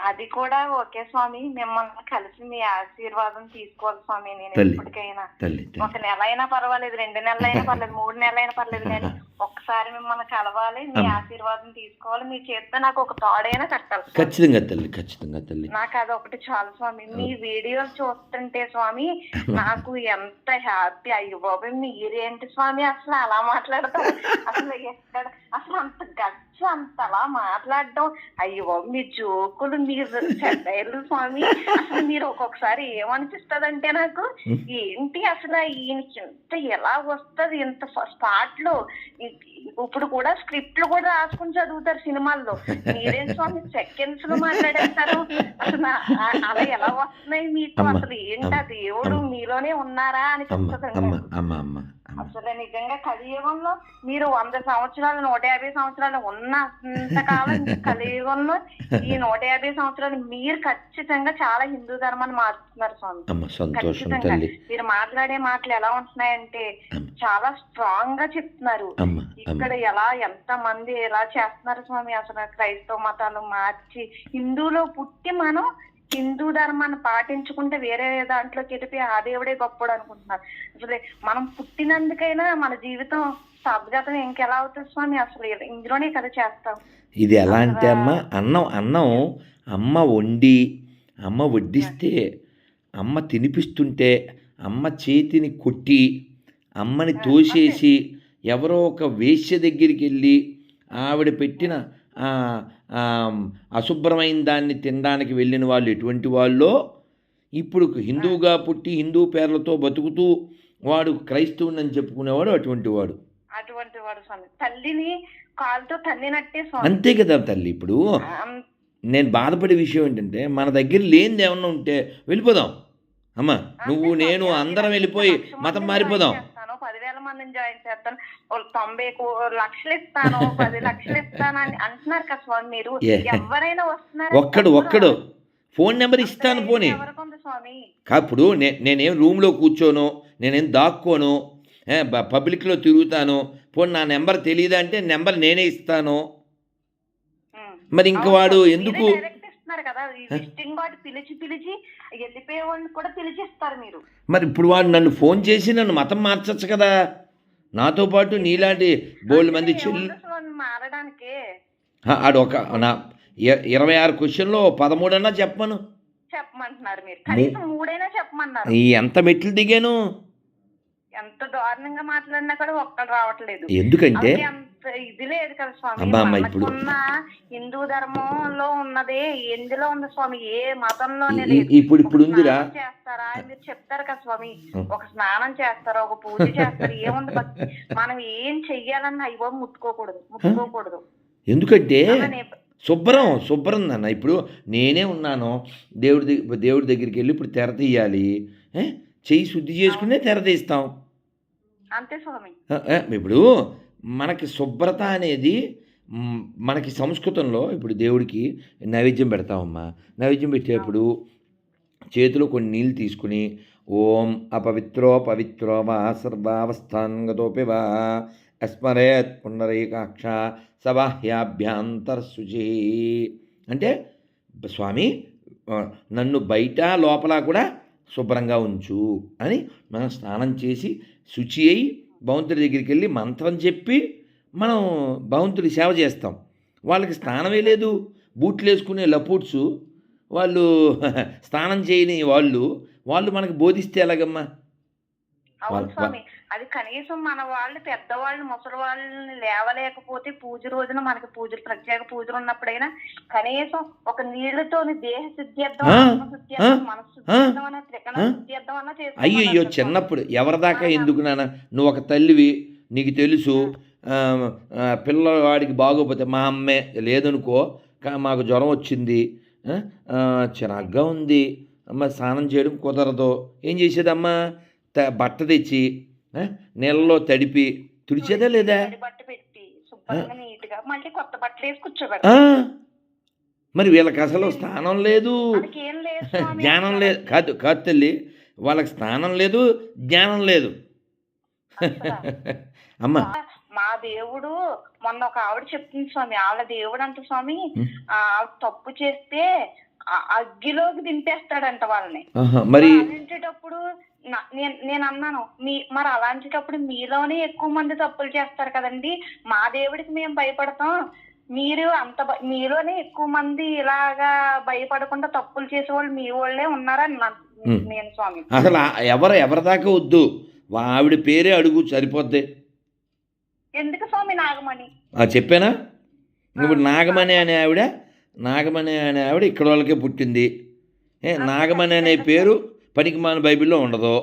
అది కూడా ఓకే స్వామి. మిమ్మల్ని కలిసి మీ ఆశీర్వాదం తీసుకోవాలి స్వామి. నేను. ఎప్పటికైనా ఒక నెల అయినా పర్వాలేదు రెండు నెలలు అయినా పర్లేదు మూడు నెలలు అయినా పర్లేదు నేను ఒక్కసారి మిమ్మల్ని కలవాలి మీ. ఆశీర్వాదం తీసుకోవాలి మీ చేతితో నాకు ఒక తోడైనా కట్టాలి. ఖచ్చితంగా తల్లి ఖచ్చితంగా తల్లి. నాకు అది ఒకటి చాలు స్వామి. మీ వీడియోలు చూస్తుంటే స్వామి నాకు ఎంత హ్యాపీ అయ్యో బాబు మీరేంటి స్వామి? అసలు అలా మాట్లాడతాం అసలు ఎక్కడ? అసలు అంత గచ్చు అంత అలా మాట్లాడడం? అయ్యో మీ జోకులు మీరు చెడ్డలు స్వామి. అసలు మీరు ఒక్కొక్కసారి ఏమనిపిస్తుంది నాకు ఏంటి అసలు ఈయనకి ఇంత ఎలా వస్తది? ఇంత స్పాట్లో ఇప్పుడు కూడా స్క్రిప్ట్లు కూడా రాసుకుని చదువుతారు సినిమాల్లో. మీరేం స్వామి సెకండ్స్లో మాట్లాడేస్తారు? అసలు అలా ఎలా వస్తున్నాయి మీకు? అసలు ఏంటి ఆ దేవుడు. మీలోనే ఉన్నారా. అమ్మ అమ్మ అమ్మ. అసలు నిజంగా కలియుగంలో మీరు వంద సంవత్సరాలు నూట యాభై సంవత్సరాలు ఉన్నంత కాలం కలియుగంలో ఈ నూట యాభై సంవత్సరాలు మీరు ఖచ్చితంగా చాలా హిందూ ధర్మాన్ని మారుతున్నారు స్వామి. ఖచ్చితంగా. మీరు మాట్లాడే మాటలు ఎలా ఉంటున్నాయంటే. చాలా స్ట్రాంగ్గా చెప్తున్నారు. ఇక్కడ ఎలా ఎంత మంది ఎలా చేస్తున్నారు స్వామి? అసలు క్రైస్తవ మతాలు మార్చి హిందూలో పుట్టి మనం హిందూ ధర్మాన్ని పాటించుకుంటే వేరే దాంట్లోకి వెళ్ళిపోయి ఆ దేవుడే గొప్పడు అనుకుంటున్నారు. అసలు మనం పుట్టినందుకైనా మన జీవితం సబ్జాతం ఇంకెలా అవుతుంది స్వామి? అసలు ఇందులోనే కదా చేస్తాం. ఇది ఎలా అంటే అమ్మ అన్నం అన్నం అమ్మ వండి అమ్మ వడ్డిస్తే అమ్మ తినిపిస్తుంటే అమ్మ చేతిని కొట్టి అమ్మని తోసేసి ఎవరో ఒక వేశ్య దగ్గరికి వెళ్ళి ఆవిడ పెట్టిన అశుభ్రమైన దాన్ని తినడానికి వెళ్ళిన వాళ్ళు ఎటువంటి వాళ్ళో ఇప్పుడు హిందువుగా పుట్టి హిందూ పేర్లతో బతుకుతూ వాడు క్రైస్తవుని చెప్పుకునేవాడు అటువంటి వాడు. అటువంటి వాడు స్వామి. తల్లిని కాలుతో స్వామి. అంతే కదా తల్లి ఇప్పుడు. నేను బాధపడే విషయం ఏంటంటే మన దగ్గర లేనిది ఏమన్నా ఉంటే వెళ్ళిపోదాం. అమ్మ నువ్వు నేను. అందరం వెళ్ళిపోయి మతం మారిపోదాం. మందిని జాయిన్ చేస్తాను తొంభై లక్షలు ఇస్తాను పది లక్షలు ఇస్తాను అని అంటున్నారు కదా స్వామి మీరు. ఎవరైనా వస్తున్నారు ఒక్కడు ఒక్కడు. ఫోన్ నెంబర్ ఇస్తాను పోనీ నే నేనేం రూమ్లో కూర్చోను నేనేం దాక్కోను ఏ, బ- పబ్లిక్లో తిరుగుతాను పోనీ నా నెంబర్ తెలియదు అంటే నెంబర్ నేనే ఇస్తాను. మరి ఇంక వాడు ఎందుకు? మరి ఇప్పుడు వాడు నన్ను ఫోన్ చేసి నన్ను మతం మార్చచ్చు కదా. నాతో పాటు నీలాంటి బోల్డ్ మంది మారడానికి? ఆడు ఒక నా ఇరవై ఆరు క్వశ్చన్లో పదమూడన్నా చెప్పను చెప్పమంటున్నారు మీరు. కనీసం మూడైనా చెప్పమన్నారు. ఎంత మెట్లు దిగాను? ఎంత దారుణంగా మాట్లాడినా కూడా ఒక్కడు రావట్లేదు. ఎందుకంటే ఇది లేదు కదా స్వామి. ఇప్పుడు- హిందూ ధర్మంలో ఉన్నదే ఎందులో ఉంది స్వామి? ఏ మతంలోనే ఇప్పుడు ఇప్పుడు ఉందిరా. చేస్తారా? మీరు చెప్తారు కదా స్వామి. ఒక స్నానం చేస్తారా? ఒక పూజ చేస్తారు? ఏముంది మనం ఏం చెయ్యాలన్నా అయ్యో ముట్టుకోకూడదు. ముట్టుకోకూడదు. ఎందుకంటే శుభ్రం శుభ్రం నాన్న. ఇప్పుడు నేనే ఉన్నాను. దేవుడి దగ్గర దేవుడి దగ్గరికి వెళ్ళి ఇప్పుడు తెర తీయాలి? చెయ్యి శుద్ధి చేసుకునే తెర తీస్తాం. అంతే స్వామి. ఇప్పుడు మనకి శుభ్రత అనేది మనకి సంస్కృతంలో ఇప్పుడు దేవుడికి నైవేద్యం పెడతామమ్మా నైవేద్యం పెట్టేప్పుడు చేతిలో కొన్ని నీళ్ళు తీసుకుని ఓం అపవిత్రో పవిత్రో వా సర్వావస్థాంగతోపి వా అస్మరేత్ పుండరీకాక్ష సబాహ్యాభ్యాంతరశుచి అంటే స్వామి నన్ను బయట లోపల కూడా శుభ్రంగా ఉంచు అని మనం స్నానం చేసి శుచి అయి భగవంతుడి దగ్గరికి వెళ్ళి మంత్రం చెప్పి మనం భగవంతుడి సేవ చేస్తాం. వాళ్ళకి స్నానమే లేదు. బూట్లు వేసుకునే లపూట్స్ వాళ్ళు స్నానం చేయని వాళ్ళు వాళ్ళు మనకి బోధిస్తే ఎలాగమ్మా? అది కనీసం మన వాళ్ళు పెద్దవాళ్ళు ముసలి వాళ్ళని లేవలేకపోతే పూజ రోజున మనకి పూజలు ప్రత్యేక పూజలు ఉన్నప్పుడైనా కనీసం ఒక నీళ్ళతోని దేహ శుద్ధ్యర్థం చేసుకోమన్నారు చిన్నప్పుడు ఎవరిదాకా. ఎందుకు నాన్న? నువ్వు ఒక తల్లివి నీకు తెలుసు పిల్లవాడికి బాగోపోతే మా అమ్మే లేదనుకో మాకు జ్వరం వచ్చింది చిరాగ్గా ఉంది అమ్మ స్నానం చేయడం కుదరదు ఏం చేసేదమ్మా? బట్ట తెచ్చి నీళ్ళలో తడిపి తుడిచేదా లేదా? మరి వీళ్ళకి అసలు స్నానం లేదు. జ్ఞానం లేదు. కాదు కాదు తల్లి వాళ్ళకి స్నానం లేదు జ్ఞానం లేదు. అమ్మ. మా దేవుడు మొన్న ఒక ఆవిడ చెప్తుంది స్వామి వాళ్ళ దేవుడు అంట స్వామి ఆవిడ తప్పు చేస్తే అగ్గిలోకి దింపేస్తాడంట వాళ్ళని. మరి నేను నేను అన్నాను మీ మరి అలాంటిటప్పుడు మీలోనే ఎక్కువ మంది తప్పులు చేస్తారు కదండి. మా దేవుడికి మేము భయపడతాం. మీరు అంత మీలోనే ఎక్కువ మంది ఇలాగా భయపడకుండా తప్పులు చేసేవాళ్ళు మీ వాళ్ళే ఉన్నారని. నేను స్వామి. అసలు ఎవరు ఎవరి దాకా వద్దు. ఆవిడ పేరే అడుగు సరిపోద్ది. ఎందుకు స్వామి నాగమణి? ఆ, చెప్పానా? ఇప్పుడు నాగమణి అనే ఆవిడ నాగమణి అనే ఆవిడ ఇక్కడ వాళ్ళకే పుట్టింది. ఏ నాగమణి అనే పేరు పనికిమాల బైబిల్లో ఉండదు?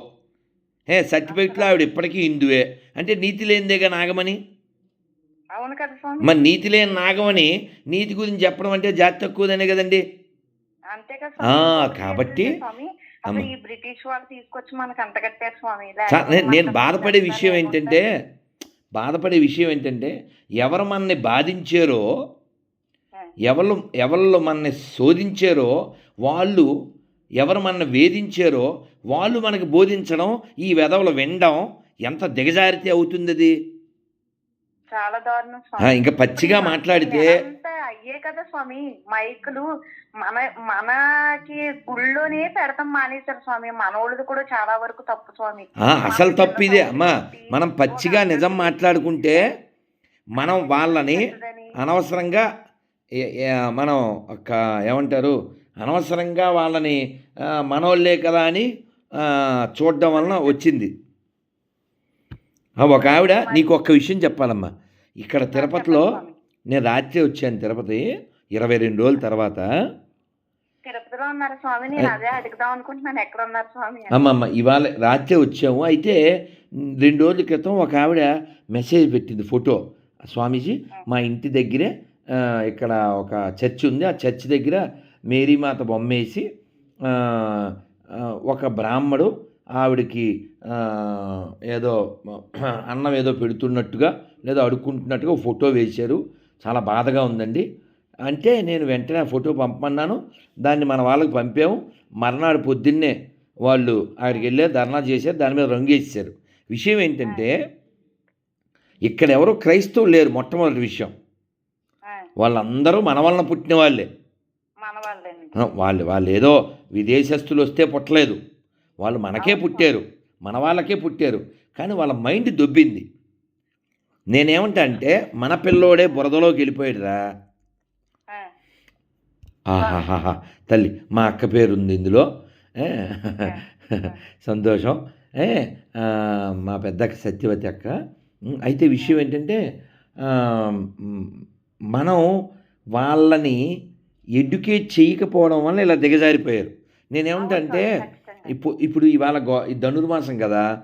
ఏ సర్టిఫికెట్లో ఆవిడ ఇప్పటికీ హిందువే. అంటే నీతి లేనిదేగా స్వామి. మరి నీతి లేని నాగమణి నీతి గురించి చెప్పడం అంటే జాతి తక్కువదనే కదండి? కాబట్టి నేను బాధపడే విషయం ఏంటంటే బాధపడే విషయం ఏంటంటే ఎవరు మనల్ని బాధించారో ఎవరు ఎవరు మనల్ని శోధించారో వాళ్ళు ఎవరు మనల్ని వేధించారో వాళ్ళు మనకి బోధించడం ఈ వెధవలు వినడం ఎంత దిగజారితే అవుతుంది అది చాలా దారుణం ఇంకా పచ్చిగా మాట్లాడితే అయ్యే కదా స్వామి. మైకులు మన మనకి గుళ్ళోనే పెడతాం మానేశారు స్వామి. మనోళ్ళది కూడా చాలా వరకు తప్పు స్వామి. అసలు తప్పు ఇదే. అమ్మా మనం పచ్చిగా నిజం మాట్లాడుకుంటే మనం వాళ్ళని అనవసరంగా మనం ఒక ఏమంటారు అనవసరంగా వాళ్ళని మనోళ్ళే కదా అని చూడడం వలన వచ్చింది. ఒక ఆవిడ నీకు ఒక్క విషయం చెప్పాలమ్మా. ఇక్కడ తిరుపతిలో నేను రాత్రి వచ్చాను తిరుపతి ఇరవై రెండు రోజుల తర్వాత. తిరుపతిలో ఉన్నారు స్వామి నేను అదే అడుగుదాం అనుకుంటున్నాను. ఎక్కడ ఉన్నారు స్వామి అని. అమ్మమ్మ ఇవాళ రాత్రి వచ్చాము. అయితే రెండు రోజుల క్రితం ఒక ఆవిడ మెసేజ్ పెట్టింది ఫోటో. స్వామీజీ మా ఇంటి దగ్గరే ఇక్కడ ఒక చర్చ్ ఉంది. ఆ చర్చ్ దగ్గర మేరీమాత బొమ్మేసి ఒక బ్రాహ్మడు ఆవిడకి ఏదో అన్నం ఏదో పెడుతున్నట్టుగా లేదా అడుక్కుంటున్నట్టుగా ఫోటో వేశారు. చాలా బాధగా ఉందండి. అంటే నేను వెంటనే ఆ ఫోటో పంపమన్నాను. దాన్ని మన వాళ్ళకి పంపాము. మర్నాడు పొద్దున్నే వాళ్ళు అక్కడికి వెళ్ళే ధర్నా చేశారు దాని మీద రంగేసారు విషయం ఏంటంటే ఇక్కడ ఎవరు క్రైస్తవులు లేరు మొట్టమొదటి విషయం. వాళ్ళందరూ మన వలన పుట్టిన వాళ్ళే. వాళ్ళు వాళ్ళు ఏదో విదేశస్తులు వస్తే పుట్టలేదు. వాళ్ళు మనకే పుట్టారు. మన వాళ్ళకే పుట్టారు. కానీ వాళ్ళ మైండ్ దొబ్బింది. నేనేమంటా అంటే మన పిల్లోడే బురదలోకి వెళ్ళిపోయాడురా. ఆ, ఆహాహాహా. తల్లి మా అక్క పేరు ఉంది ఇందులో సంతోషం. ఏ? మా పెద్దక్క సత్యవతి అక్క. అయితే విషయం ఏంటంటే మనం వాళ్ళని ఎడ్యుకేట్ చేయకపోవడం వల్ల ఇలా దిగజారిపోయారు. నేనేమంటా. ఇప్పుడు ఇప్పుడు ఇవాళ గో ధనుర్మాసం కదా.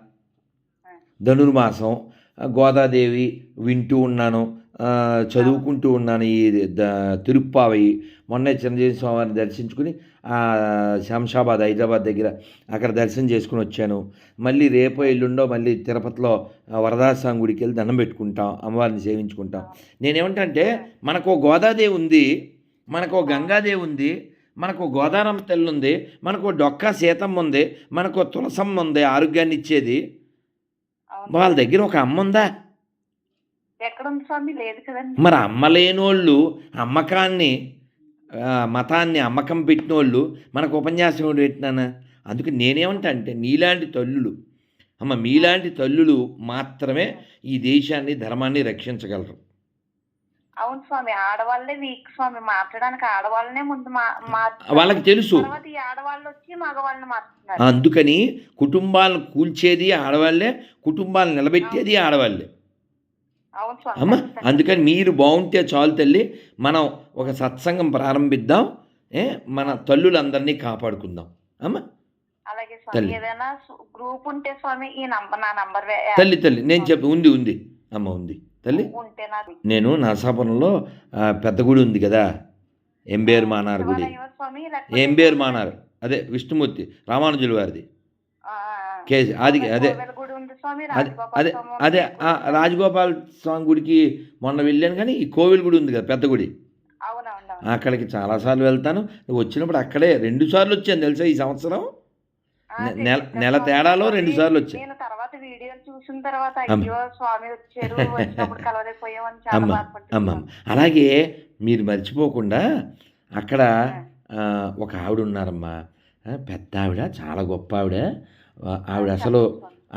ధనుర్మాసం గోదాదేవి వింటూ ఉన్నాను చదువుకుంటూ ఉన్నాను ఈ ద తిరుప్పావయి మొన్నే చిరంజీవి స్వామివారిని దర్శించుకుని శంషాబాద్ హైదరాబాద్ దగ్గర అక్కడ దర్శనం చేసుకుని వచ్చాను. మళ్ళీ రేపో ఎల్లుండో మళ్ళీ తిరుపతిలో వరదాస్వామి గుడికి వెళ్ళి దండం పెట్టుకుంటాం అమ్మవారిని సేవించుకుంటాం. నేనేమంటా మనకు గోదాదేవి ఉంది. మనకు గంగాదేవి ఉంది మనకు ఓ గోదారమ్మ తల్లి ఉంది మనకు డొక్కా సీతమ్మ ఉంది మనకు తులసమ్మ ఉంది ఆరోగ్యాన్ని ఇచ్చేది. వాళ్ళ దగ్గర ఒక అమ్మ ఉందా? మరి అమ్మ లేనోళ్ళు అమ్మకాన్ని మతాన్ని అమ్మకం పెట్టినోళ్ళు మనకు ఉపన్యాసం పెట్టినానా? అందుకే నేనేమంటా అంటే నీలాంటి తల్లులు అమ్మ మీలాంటి తల్లులు మాత్రమే ఈ దేశాన్ని ధర్మాన్ని రక్షించగలరు. అవును స్వామి ఆడవాళ్ళే వీక్ స్వామి. మార్చడానికి ఆడవాళ్ళనే ముందు. వాళ్ళకి తెలుసు. ఆడవాళ్ళు వచ్చి మగవాళ్ళని మార్చుతున్నారు. అందుకని కుటుంబాలను కూల్చేది ఆడవాళ్ళే కుటుంబాలను నిలబెట్టేది ఆడవాళ్ళే. అవును స్వామి అమ్మ. అందుకని మీరు బాగుంటే చాలు తల్లి మనం ఒక సత్సంగం ప్రారంభిద్దాం ఏ మన తల్లులందరినీ కాపాడుకుందాం. అమ్మ. అలాగే. స్వామి ఏదైనా గ్రూప్ ఉంటే స్వామి ఈ నంబర్ నా నంబర్ తల్లి తల్లి నేను చెప్పి ఉంది ఉంది. అమ్మ ఉంది. తల్లి? నేను నరసాపురంలో పెద్ద గుడి ఉంది కదా ఎంబేరు మానార్ గుడి. ఎంబేరు మానార్ అదే విష్ణుమూర్తి రామానుజుల వారిది. ఆ, ఆ. కే అది అదే అదే అదే రాజగోపాల్ స్వామి గుడికి మొన్న వెళ్ళాను కానీ ఈ కోవిల్ గుడి ఉంది కదా పెద్ద గుడి. అక్కడికి చాలాసార్లు వెళ్తాను. వచ్చినప్పుడు అక్కడే రెండు సార్లు వచ్చాను తెలుసా ఈ సంవత్సరం? నెల నెల. తేడాలో రెండు సార్లు తర్వాత వీడియోలు చూసిన తర్వాత అమ్మ. అయ్యో స్వామి వచ్చారు వచ్చినప్పుడు కలవలేకపోయామని చాలా అమ్మ అమ్మ. బాధపడుతున్నాను అలాగే మీరు మర్చిపోకుండా అక్కడ ఒక ఆవిడ ఉన్నారమ్మా పెద్ద ఆవిడ చాలా గొప్ప ఆవిడ ఆవిడ అసలు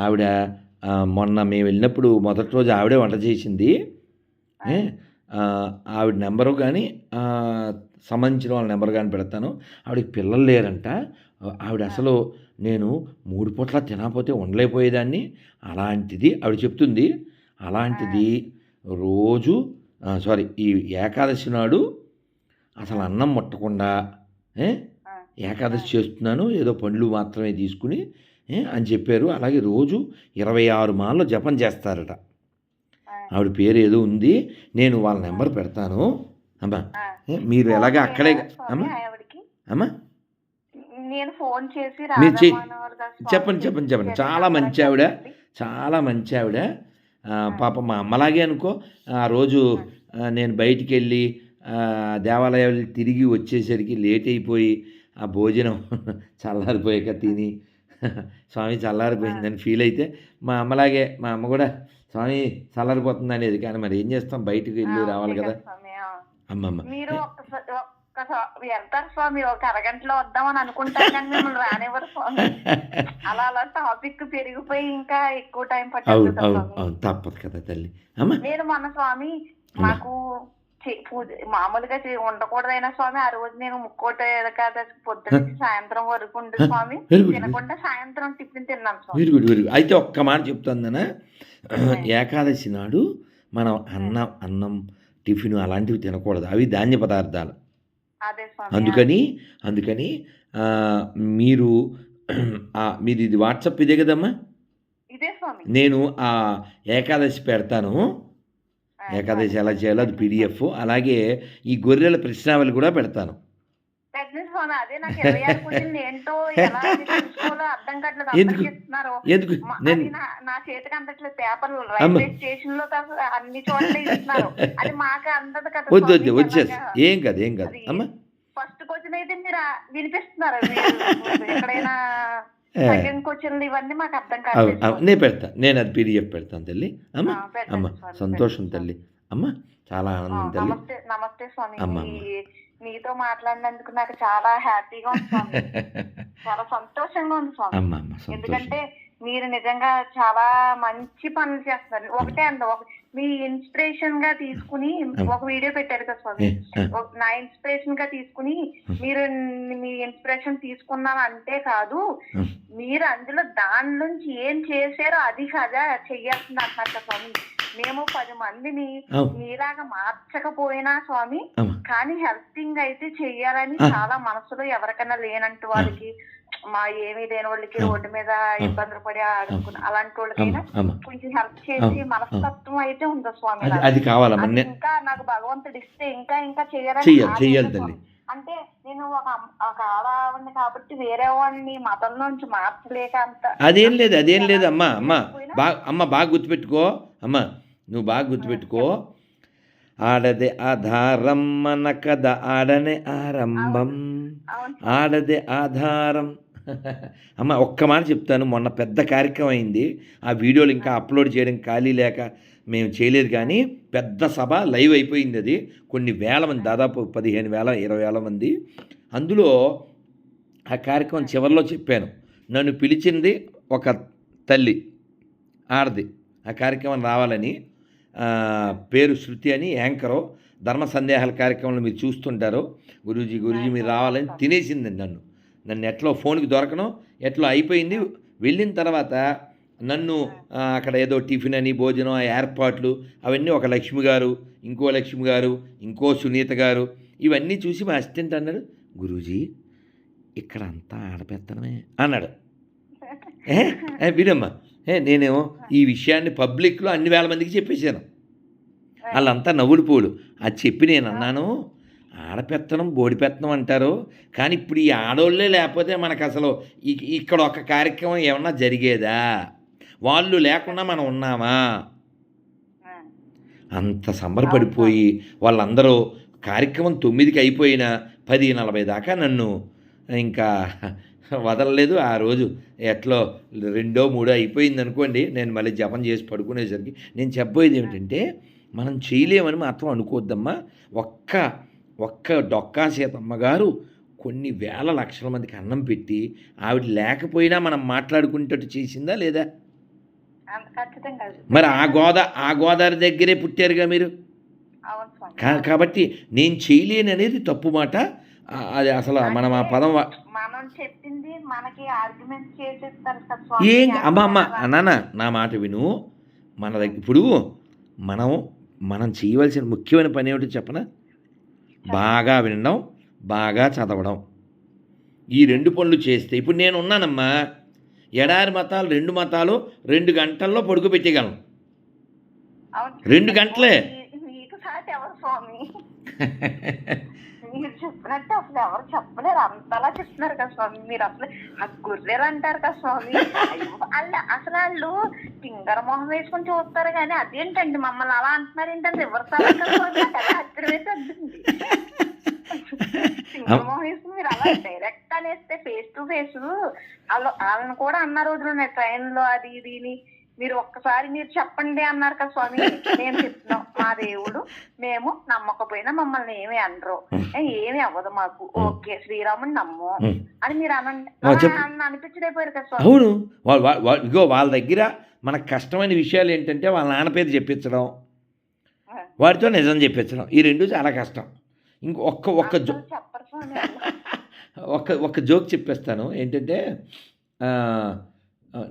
ఆవిడ మొన్న మేము వెళ్ళినప్పుడు మొదటి రోజు ఆవిడే వంట చేసింది. ఆవిడ నెంబరు కానీ సంబంధించిన వాళ్ళ నెంబర్ కానీ పెడతాను. ఆవిడకి పిల్లలు లేరంట. ఆవిడ అసలు నేను మూడు పూట్ల తినకపోతే ఉండలేకపోయేదాన్ని. అలాంటిది ఆవిడ చెప్తుంది. అలాంటిది రోజు సారీ ఈ ఏకాదశి నాడు అసలు అన్నం ముట్టకుండా. ఏకాదశి చేస్తున్నాను ఏదో పండ్లు మాత్రమే తీసుకుని అని చెప్పారు. అలాగే రోజు ఇరవై ఆరు మాల్లో జపం చేస్తారట. ఆవిడ పేరు ఏదో ఉంది. నేను వాళ్ళ నెంబర్ పెడతాను. అమ్మా మీరు ఎలాగ అక్కడే అమ్మా. అమ్మా నేను ఫోన్ చేసి చెప్పండి, చెప్పండి, చెప్పండి. చాలా మంచి ఆవిడ. చాలా మంచి ఆవిడ పాప మా అమ్మలాగే అనుకో. ఆ రోజు నేను బయటికి వెళ్ళి దేవాలయాలు తిరిగి వచ్చేసరికి లేట్ అయిపోయి ఆ భోజనం చల్లారిపోయాక తిని స్వామి చల్లారిపోయిందని ఫీల్ అయితే మా అమ్మలాగే మా అమ్మ కూడా స్వామి చల్లారిపోతుంది అనేది కానీ మరి ఏం చేస్తాం? బయటికి వెళ్ళి రావాలి కదా. అమ్మమ్మ. మీరు వెళ్తారు స్వామి ఒక అరగంటలో వద్దామని అనుకుంటారు కానీ మిమ్మల్ని రానివ్వరు స్వామి. అలా అలా టాపిక్ పెరిగిపోయి ఇంకా ఎక్కువ టైం అవును తప్పదు కదా తల్లి. నేను మన స్వామి మాకు మామూలుగా ఉండకూడదైనా స్వామి ఆ రోజు నేను ముక్కోట ఏకాదశి పొద్దున సాయంత్రం వరకు ఉండు స్వామి. తినకుండా సాయంత్రం టిఫిన్ తిన్నాను స్వామి. అయితే ఒక్క మాట చెప్తుందనా? ఏకాదశి నాడు మనం అన్నం అన్నం టిఫిన్ అలాంటివి తినకూడదు. అవి ధాన్య పదార్థాలు. అందుకని అందుకని మీరు మీది ఇది వాట్సాప్ ఇదే కదమ్మా? నేను ఆ ఏకాదశి పెడతాను. ఏకాదశి ఎలా చేయాలో అది పీడిఎఫ్. అలాగే ఈ గొర్రెల ప్రశ్నావళి కూడా పెడతాను. స్వామి అదే నాకు ఇరవై ఆరు క్వశ్చన్లు ఏంటో ఎలా తెలుసుకోవాలో అర్థం కావట్లేదు. ఎందుకు? నేను నా- చేతికి అందట్లేదు అమ్మ. రైల్వే స్టేషన్లో అన్ని చోట్ల ఇస్తున్నారు. అది మాకు అందదు కదా వద్దు వద్దు వచ్చేసి ఏం కాదు ఏం కాదు. అమ్మా. ఫస్ట్ క్వశ్చన్ అయితే మీరు వినిపిస్తున్నారు. ఎక్కడైనా నేను పెడతా. నేను అది పీడిఎఫ్ పెడతాను తల్లి. అమ్మ. అమ్మ. సంతోషం తల్లి. అమ్మ. చాలా ఆనందం తల్లి. నమస్తే నమస్తే స్వామి. అమ్మ, మీతో మాట్లాడినందుకు నాకు చాలా హ్యాపీగా ఉంది స్వామి. చాలా సంతోషంగా ఉంది స్వామి. అమ్మ అమ్మ సంతోషం. ఎందుకంటే మీరు నిజంగా చాలా మంచి పనులు చేస్తున్నారు. ఒకటే అండి ఒక మీ ఇన్స్పిరేషన్గా తీసుకుని ఒక వీడియో పెట్టారు కదా స్వామి. ఒక- నా ఇన్స్పిరేషన్గా తీసుకుని మీరు మీ ఇన్స్పిరేషన్ తీసుకున్నాను అంటే కాదు. మీరు అందులో దాని నుంచి ఏం చేశారో అది కదా చెయ్యాల్సింది అంటున్నారు కదా స్వామి. మేము పది మందిని మీలాగా మార్చకపోయినా స్వామి కానీ హెల్పింగ్ అయితే చెయ్యాలని. చాలా మనసులో ఎవరికైనా లేనంటి వాళ్ళకి మా ఏమీ లేని వాళ్ళకి. రోడ్డు మీద ఇబ్బందులు పడి ఆడుకుని అలాంటి వాళ్ళకైనా కొంచెం హెల్ప్ చేసి మనస్తత్వం అయితే ఉందా స్వామి అది కావాలమ్మ ఇంకా నాకు భగవంతుడు ఇస్తే ఇంకా ఇంకా చేయాలని తల్లి. అంటే నేను ఒక ఒక ఆడవాడిని కాబట్టి వేరే వాడిని మతం నుంచి మార్చలేక అంత అదేం లేదు అదేం లేదు అమ్మ అమ్మ. బాగా అమ్మ బాగా గుర్తుపెట్టుకో. అమ్మ నువ్వు బాగా గుర్తుపెట్టుకో. ఆడదే ఆధారం మన కథ ఆడనే ఆరంభం. ఆడదే ఆధారం. అమ్మ ఒక్క మాట చెప్తాను. మొన్న పెద్ద కార్యక్రమం అయింది. ఆ వీడియోలు ఇంకా అప్లోడ్ చేయడం ఖాళీ లేక మేము చేయలేదు కానీ పెద్ద సభ లైవ్ అయిపోయింది అది. కొన్ని వేల మంది దాదాపు పదిహేను వేల ఇరవై వేల మంది. అందులో ఆ కార్యక్రమం చివరిలో చెప్పాను. నన్ను పిలిచింది ఒక తల్లి ఆడది. ఆ కార్యక్రమం రావాలని పేరు శృతి అని యాంకరు ధర్మ సందేహాల కార్యక్రమంలో మీరు చూస్తుంటారు. గురూజీ గురూజీ మీరు రావాలని తినేసింది నన్ను. నన్ను ఎట్లా ఫోన్కి దొరకను ఎట్లా అయిపోయింది. వెళ్ళిన తర్వాత నన్ను అక్కడ ఏదో టిఫిన్ అని భోజనం ఆ ఏర్పాట్లు అవన్నీ ఒక లక్ష్మి గారు ఇంకో లక్ష్మి గారు ఇంకో సునీత గారు ఇవన్నీ చూసి మా అసిస్టెంట్ అన్నాడు గురూజీ ఇక్కడ అంతా ఆడపెత్తనమే అన్నాడు. ఏ? ఏ, నేనేమో ఈ విషయాన్ని పబ్లిక్లో అన్ని వేల మందికి చెప్పేశాను. వాళ్ళంతా నవ్వులు పోలు అది చెప్పి నేను అన్నాను ఆడపెత్తనం బోడిపెత్తనం అంటారు. కానీ ఇప్పుడు ఈ ఆడోళ్ళే లేకపోతే మనకు అసలు ఇక్కడ ఒక కార్యక్రమం ఏమన్నా జరిగేదా? వాళ్ళు లేకుండా మనం ఉన్నామా? అంత సంబరపడిపోయి వాళ్ళందరూ కార్యక్రమం తొమ్మిదికి అయిపోయిన పది నలభై దాకా నన్ను ఇంకా వదలలేదు. ఆ రోజు ఎట్లో రెండో మూడో అయిపోయింది అనుకోండి నేను మళ్ళీ జపం చేసి పడుకునేసరికి నేను చెప్పబోయేది ఏమిటంటే మనం చేయలేమని మాత్రం అనుకోవద్దమ్మా. ఒక్క ఒక్క డొక్కా సీతమ్మ గారు కొన్ని వేల లక్షల మందికి అన్నం పెట్టి ఆవిడ లేకపోయినా మనం మాట్లాడుకునేటట్టు చేసిందా లేదా. మరి ఆ గోదా ఆ గోదావరి దగ్గరే పుట్టారుగా మీరు? కాబట్టి నేను చేయలేను అనేది తప్పు మాట. అది అసలు మనం ఆ పదం చెప్పింది మనకి ఆర్గ్యుమెంట్ చేసేస్తారు ఏం అమ్మ అమ్మ నాన్న నా మాట విను. మన దగ్గర ఇప్పుడు మనం మనం చేయవలసిన ముఖ్యమైన పని ఏమిటో చెప్పనా? బాగా వినడం బాగా చదవడం. ఈ రెండు పనులు చేస్తే ఇప్పుడు నేను ఉన్నానమ్మా. ఎడారి మతాలు రెండు మతాలు రెండు గంటల్లో పడుకు పెట్టగలను అవును. రెండు గంటలే. స్వామి. మీరు చెప్పినట్టు అసలు ఎవరు చెప్పలేరు. అంతలా చెప్తున్నారు కదా స్వామి. మీరు అసలు ఆ గొర్రెలు అంటారు కదా స్వామి. అయ్యో, వాళ్ళు అసలు వాళ్ళు పింగర మొహం వేసుకొని చూస్తారు కానీ అదేంటండి? మమ్మల్ని అలా అంటున్నారు ఏంటంటే ఎవరు హత్య వేసి వద్దండి మొహం వేసుకుని మీరు అలా డైరెక్ట్ అనేస్తే ఫేస్ టు ఫేస్ వాళ్ళు వాళ్ళని కూడా అన్న రోజులు ఉన్నాయి ట్రైన్లో అది ఇది అని. మీరు ఒక్కసారి మీరు చెప్పండి అన్నారు కదా స్వామి నేను చెప్తున్నాం మా దేవుడు మేము నమ్మకపోయినా మమ్మల్ని ఏమి అనరు. ఏమి అవ్వదు మాకు. ఓకే శ్రీరాముని నమ్ము. అని మీరు అనండి. అనిపించలేకపోయారు కదా స్వామి. అవును. ఇగో వాళ్ళ దగ్గర మనకు కష్టమైన విషయాలు ఏంటంటే వాళ్ళ నాన్న పేరు చెప్పించడం. వాడితో నిజం చెప్పించడం. ఈ రెండు చాలా కష్టం. ఇంకో ఒక్క ఒక్క జో ఒక్క ఒక్క జోక్ చెప్పేస్తాను. ఏంటంటే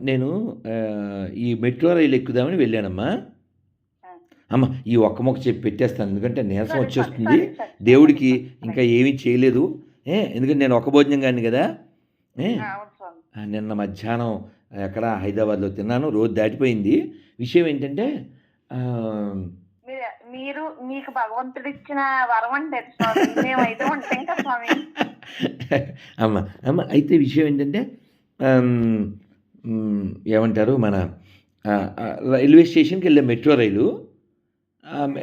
నేను ఈ మెట్రో రైలు ఎక్కుదామని వెళ్ళానమ్మా. అమ్మ ఈ ఒక్క మొక్క చెప్పి పెట్టేస్తాను ఎందుకంటే నీరసం వచ్చేస్తుంది. దేవుడికి ఇంకా ఏమీ చేయలేదు. ఏ ఎందుకంటే నేను ఒక భోజనం కానీ కదా. ఏ నిన్న మధ్యాహ్నం ఎక్కడ హైదరాబాద్లో తిన్నాను రోజు దాటిపోయింది. విషయం ఏంటంటే మీరు మీకు భగవంతుడు ఇచ్చిన వరం అంటే అది స్వామి. మేమైతే ఉంటాం కదా స్వామి. అమ్మ అమ్మ అయితే విషయం ఏంటంటే ఏమంటారు? మన రైల్వే స్టేషన్కి వెళ్ళే మెట్రో రైలు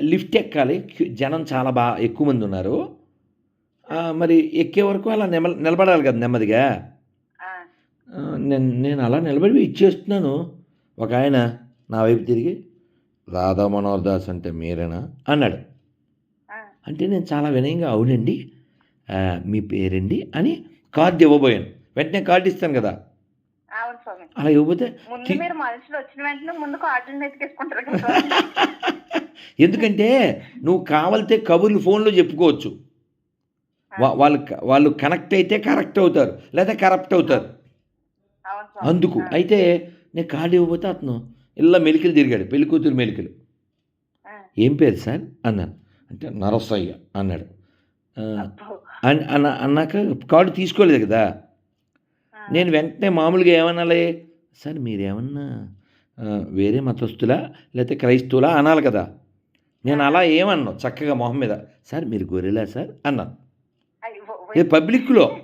లిఫ్ట్ ఎక్కాలి. జనం చాలా బాగా ఎక్కువ మంది ఉన్నారు. మరి ఎక్కే వరకు అలా నిల నిలబడాలి కదా నెమ్మదిగా. నేను నేను అలా నిలబడి ఇచ్చేస్తున్నాను. ఒక ఆయన నా వైపు తిరిగి రాధా మనోహర్ దాస్ అంటే మీరేనా? అన్నాడు. అంటే నేను చాలా వినయంగా అవునండి. మీ పేరండి అని కార్డు ఇవ్వబోయాను. వెంటనే కార్డు ఇస్తాను కదా. స్వామి. అలా ఇవ్వబోతే ముందు మీరు మనుషులు వచ్చిన వెంటనే ముందు కదా ఎందుకంటే నువ్వు కావాలితే కబుర్లు ఫోన్లో చెప్పుకోవచ్చు. వాళ్ళు వాళ్ళు కనెక్ట్ అయితే కరెక్ట్ అవుతారు లేదా కరప్ట్ అవుతారు. అందుకు అయితే నేను కార్డు ఇవ్వబోతే అతను ఇలా మెలికలు తిరిగాడు పెళ్ళి కూతురు మెలికలు. ఏం పేరు సార్? అన్నాను. అంటే నరసయ్య అన్నాడు. అన్నాక కార్డు తీసుకోలేదు కదా. నేను వెంటనే మామూలుగా ఏమనాలి? సార్ మీరేమన్నా వేరే మతస్థులా? లేకపోతే క్రైస్తవులా? అనాలి కదా. నేను అలా ఏమన్నా చక్కగా మొహం మీద. సార్ మీరు గొర్రెలా సార్? అన్నాను. ఇది పబ్లిక్లో.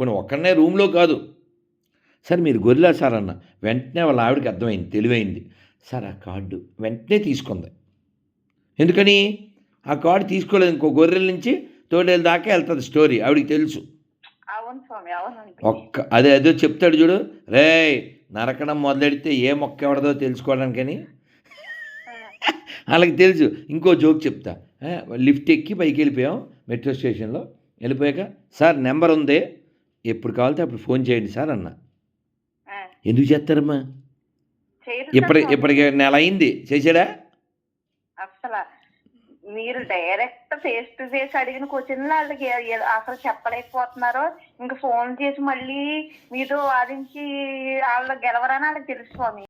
పోనీ ఒక్కడనే రూమ్లో కాదు. సార్ మీరు గొర్రెలా సార్? అన్న. వెంటనే వాళ్ళ ఆవిడకి అర్థమైంది తెలివైంది. సార్ ఆ కార్డు వెంటనే తీసుకుంది. ఎందుకని? ఆ కార్డు తీసుకోలేదు. ఇంకో గొర్రెల నుంచి తోడేళ్ళ దాకా వెళ్తుంది స్టోరీ. ఆవిడకి తెలుసు. ఒక్క అదే అదో చెప్తాడు చూడు. రే నరకడం మొదలెడితే ఏ మొక్క ఎవడదో తెలుసుకోవడానికని? వాళ్ళకి తెలుసు. ఇంకో జోక్ చెప్తా. లిఫ్ట్ ఎక్కి పైకి వెళ్ళిపోయాం మెట్రో స్టేషన్లో. వెళ్ళిపోయాక సార్ నెంబర్ ఉంది. ఎప్పుడు కావాలితే అప్పుడు ఫోన్ చేయండి సార్ అన్న. ఎందుకు చేస్తారమ్మా? ఇప్పటి ఇప్పటికి నెల అయింది. చేసాడా అసలు మీరు డైరెక్ట్ ఫేస్ టు ఫేస్ అడిగిన క్వశ్చన్లు వాళ్ళకి అసలు చెప్పలేకపోతున్నారు ఇంకా ఫోన్ చేసి మళ్ళీ మీతో వాదించి వాళ్ళ గెలవరని వాళ్ళకి తెలుసు స్వామి.